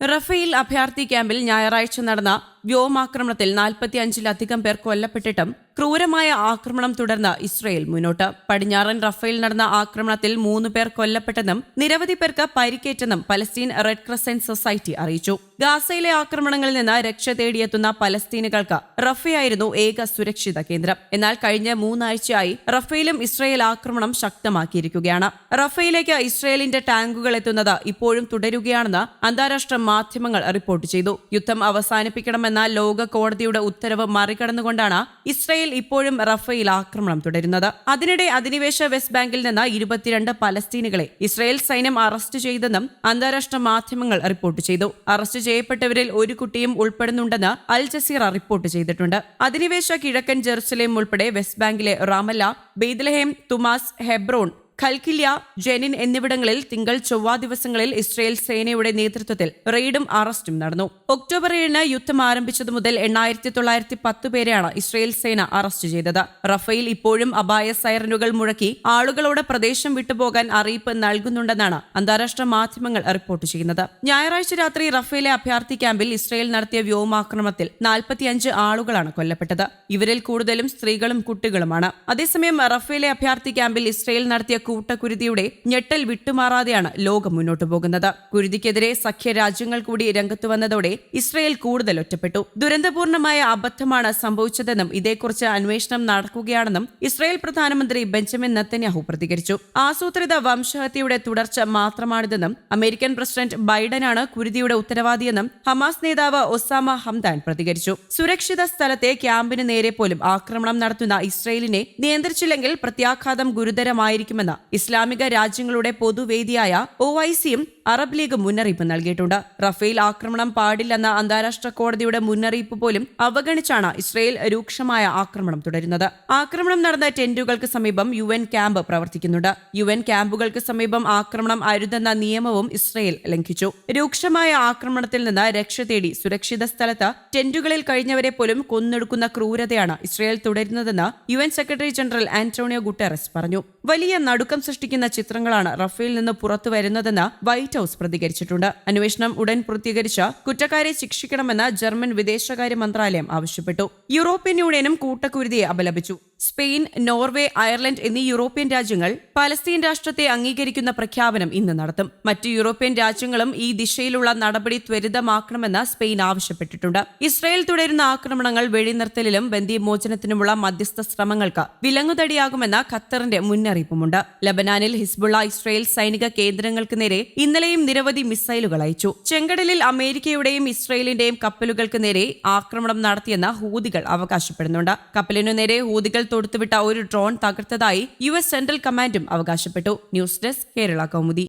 Rafale അഭയാർത്ഥി ക്യാമ്പിൽ ഞായറാഴ്ച നടന്ന വ്യോമാക്രമണത്തിൽ നാൽപ്പത്തിയഞ്ചിലധികം പേർ കൊല്ലപ്പെട്ടിട്ടും ക്രൂരമായ ആക്രമണം തുടർന്ന് ഇസ്രയേൽ മുന്നോട്ട്. പടിഞ്ഞാറൻ റഫേൽ നടന്ന ആക്രമണത്തിൽ മൂന്ന് പേർ കൊല്ലപ്പെട്ടെന്നും നിരവധി പേർക്ക് പരിക്കേറ്റെന്നും പലസ്തീൻ റെഡ് ക്രസന്റ് സൊസൈറ്റി അറിയിച്ചു. ഗാസയിലെ ആക്രമണങ്ങളിൽ നിന്ന് രക്ഷ തേടിയെത്തുന്ന പലസ്തീനുകൾക്ക് റഫയായിരുന്നു ഏക സുരക്ഷിത കേന്ദ്രം. എന്നാൽ കഴിഞ്ഞ മൂന്നാഴ്ചയായി റഫയിലും ഇസ്രയേൽ ആക്രമണം ശക്തമാക്കിയിരിക്കുകയാണ്. റഫയിലേക്ക് ഇസ്രയേലിന്റെ ടാങ്കുകൾ എത്തുന്നത് ഇപ്പോഴും തുടരുകയാണെന്ന് അന്താരാഷ്ട്ര മാധ്യമങ്ങൾ റിപ്പോർട്ട് ചെയ്തു. യുദ്ധം അവസാനിപ്പിക്കണമെന്ന ലോക കോടതിയുടെ ഉത്തരവ് മറികടന്നുകൊണ്ടാണ് ഇസ്രയേൽ ഇപ്പോഴും റഫയിൽ ആക്രമണം തുടരുന്നത്. അതിനിടെ അധിനിവേശ വെസ്റ്റ് ബാങ്കിൽ നിന്ന് ഇരുപത്തിരണ്ട് പലസ്തീനുകളെ ഇസ്രയേൽ സൈന്യം അറസ്റ്റ് ചെയ്തെന്നും അന്താരാഷ്ട്ര മാധ്യമങ്ങൾ റിപ്പോർട്ട് ചെയ്തു. അറസ്റ്റ് ചെയ്യപ്പെട്ടവരിൽ ഒരു കുട്ടിയും ഉൾപ്പെടുന്നുണ്ടെന്ന് അൽ ജസീറ റിപ്പോർട്ട് ചെയ്തിട്ടുണ്ട്. അധിനിവേശ കിഴക്കൻ ജെറുസലേം ഉൾപ്പെടെ വെസ്റ്റ് ബാങ്കിലെ റാമല്ല ബെയ്ദലഹേം തുമാസ് ഹെബ്രോൺ ഖൽക്കില്യ ജെനിൻ എന്നിവിടങ്ങളിൽ തിങ്കൾ ചൊവ്വ ദിവസങ്ങളിൽ ഇസ്രയേൽ സേനയുടെ നേതൃത്വത്തിൽ റെയ്ഡും അറസ്റ്റും നടന്നു. ഒക്ടോബർ ഏഴിന് യുദ്ധം ആരംഭിച്ചതു മുതൽ എണ്ണായിരത്തി തൊള്ളായിരത്തി പത്ത് പേരെയാണ് ഇസ്രയേൽ സേന അറസ്റ്റ് ചെയ്തത്. റഫേൽ ഇപ്പോഴും അപായ സൈറനുകൾ മുഴക്കി ആളുകളോട് പ്രദേശം വിട്ടുപോകാൻ അറിയിപ്പ് നൽകുന്നുണ്ടെന്നാണ് അന്താരാഷ്ട്ര മാധ്യമങ്ങൾ റിപ്പോർട്ട് ചെയ്യുന്നത്. ഞായറാഴ്ച രാത്രി റഫേലെ അഭയാർത്ഥി ക്യാമ്പിൽ ഇസ്രയേൽ നടത്തിയ വ്യോമാക്രമണത്തിൽ നാൽപ്പത്തിയഞ്ച് ആളുകളാണ് കൊല്ലപ്പെട്ടത്. ഇവരിൽ കൂടുതലും സ്ത്രീകളും കുട്ടികളുമാണ്. അതേസമയം റഫേലെ അഭയാർത്ഥി ക്യാമ്പിൽ ഇസ്രയേൽ നടത്തിയ കൂട്ടക്കുരുതിയുടെ ഞെട്ടൽ വിട്ടുമാറാതെയാണ് ലോകം മുന്നോട്ടു പോകുന്നത്. കുരുതിക്കെതിരെ സഖ്യ രാജ്യങ്ങൾ കൂടി രംഗത്തു വന്നതോടെ ഇസ്രയേൽ കൂടുതൽ ഒറ്റപ്പെട്ടു. ദുരന്തപൂർണമായ അബദ്ധമാണ് സംഭവിച്ചതെന്നും ഇതേക്കുറിച്ച് അന്വേഷണം നടക്കുകയാണെന്നും ഇസ്രയേൽ പ്രധാനമന്ത്രി ബെഞ്ചമിൻ നത്തന്യാഹു പ്രതികരിച്ചു. ആസൂത്രിത വംശഹത്യയുടെ തുടർച്ച മാത്രമാണിതെന്നും അമേരിക്കൻ പ്രസിഡന്റ് ബൈഡനാണ് കുരുതിയുടെ ഉത്തരവാദിയെന്നും ഹമാസ് നേതാവ് ഒസാമ ഹംദാൻ പ്രതികരിച്ചു. സുരക്ഷിത സ്ഥലത്തെ ക്യാമ്പിന് നേരെ പോലും ആക്രമണം നടത്തുന്ന ഇസ്രയേലിനെ നിയന്ത്രിച്ചില്ലെങ്കിൽ പ്രത്യാഘാതം ഗുരുതരമായിരിക്കുമെന്ന് ഇസ്ലാമിക രാജ്യങ്ങളുടെ പൊതുവേദിയായ ഒ ഐ സിയും അറബ് ലീഗ് മുന്നറിയിപ്പ് നൽകിയിട്ടുണ്ട്. റഫേൽ ആക്രമണം പാടില്ലെന്ന അന്താരാഷ്ട്ര കോടതിയുടെ മുന്നറിയിപ്പ് പോലും അവഗണിച്ചാണ് ഇസ്രയേൽ രൂക്ഷമായ ആക്രമണം തുടരുന്നത്. ആക്രമണം നടന്ന ടെന്റുകൾക്ക് സമീപം യു എൻ ക്യാമ്പ് പ്രവർത്തിക്കുന്നുണ്ട്. യു എൻ ക്യാമ്പുകൾക്ക് സമീപം ആക്രമണം അരുതെന്ന നിയമവും ഇസ്രയേൽ ലംഘിച്ചു. രൂക്ഷമായ ആക്രമണത്തിൽ നിന്ന് രക്ഷ തേടി സുരക്ഷിത സ്ഥലത്ത് ടെന്റുകളിൽ കഴിഞ്ഞവരെ പോലും കൊന്നെടുക്കുന്ന ക്രൂരതയാണ് Israel തുടരുന്നതെന്ന് U N secretary general Antonio Guterres പറഞ്ഞു. വലിയ നടുക്കം സൃഷ്ടിക്കുന്ന ചിത്രങ്ങളാണ് റഫേൽ നിന്ന് പുറത്തു വരുന്നതെന്ന് വൈറ്റ് ഹൌസ് പ്രതികരിച്ചിട്ടുണ്ട്. അന്വേഷണം ഉടൻ പൂർത്തീകരിച്ച് കുറ്റക്കാരെ ശിക്ഷിക്കണമെന്ന് ജർമ്മൻ വിദേശകാര്യ മന്ത്രാലയം ആവശ്യപ്പെട്ടു. യൂറോപ്യൻ യൂണിയനും കൂട്ടക്കുരുതിയെ അപലപിച്ചു. സ്പെയിൻ നോർവേ അയർലൻഡ് എന്നീ യൂറോപ്യൻ രാജ്യങ്ങൾ പലസ്തീൻ രാഷ്ട്രത്തെ അംഗീകരിക്കുന്ന പ്രഖ്യാപനം ഇന്ന് നടത്തും. മറ്റ് യൂറോപ്യൻ രാജ്യങ്ങളും ഈ ദിശയിലുള്ള നടപടി ത്വരിതമാക്കണമെന്ന് സ്പെയിൻ ആവശ്യപ്പെട്ടിട്ടുണ്ട്. ഇസ്രായേൽ തുടരുന്ന ആക്രമണങ്ങൾ വെടിനിർത്തലിലും ബന്ദിമോചനത്തിനുമുള്ള മധ്യസ്ഥ ശ്രമങ്ങൾക്ക് വിലങ്ങുതടിയാകുമെന്ന ഖത്തറിന്റെ മുന്നറിയിപ്പുമുണ്ട്. ലബനാനിൽ ഹിസ്ബുള്ള ഇസ്രായേൽ സൈനിക കേന്ദ്രങ്ങൾക്ക് നേരെ ഇന്നലെയും നിരവധി മിസൈലുകൾ അയച്ചു. ചെങ്കടലിൽ അമേരിക്കയുടെയും ഇസ്രായേലിന്റെയും കപ്പലുകൾക്ക് നേരെ ആക്രമണം നടത്തിയെന്ന് ഹൂതികൾ അവകാശപ്പെടുന്നുണ്ട്. കപ്പലിനു നേരെ ഹൂതികൾ തൊടുത്തുവിട്ട ഒരു ഡ്രോൺ തകർത്തതായി യു എസ് സെൻട്രൽ കമാൻഡും അവകാശപ്പെട്ടു. News desk Kerala Kaumudi.